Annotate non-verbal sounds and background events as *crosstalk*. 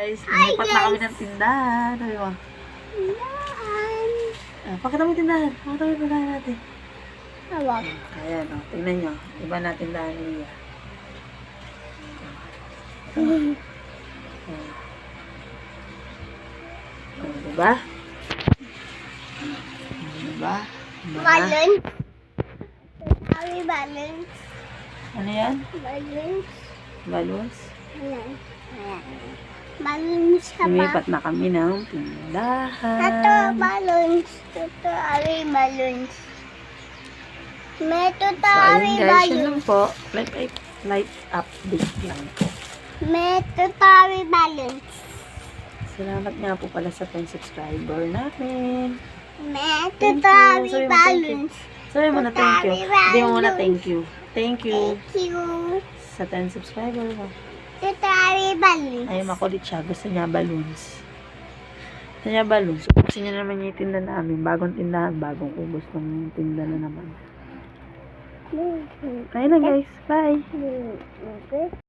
Guys, lumipat na kami ng tindahan. Sabi mo, Yan. ah, pakita mo yung tindahan. Pakita mo yung tindahan natin. Tawag. Ayan, o. Tingnan nyo. Iba na tindahan ni Lia. Oh. *laughs* Oh, diba? Diba? Diba? Balon. Sabi. Ano yan? Balon. Balloons? Ayan. Ayan. Balon siya ba? Lumipat na kami ng Ito, tindahan. balloons. Ito, ari balloons. May ito, So, ayun ari guys, yun balloons. lang po. Light, light, light update lang po. May ito, ari balloons. Salamat nga po pala sa 10 subscriber namin. May ito, you. ari balloons. Sabi mo na thank you. Hindi mo muna thank you. Thank you Thank you. sa 10 subscriber mo. Ito, ari balloons. Ay, makulit siya. Gusto niya balloons. Gusto niya balloons. Gusto niya naman yung tinda namin. Bagong tindahan. Bagong ubos ng tinda na naman. Ayun na guys. Bye. Okay.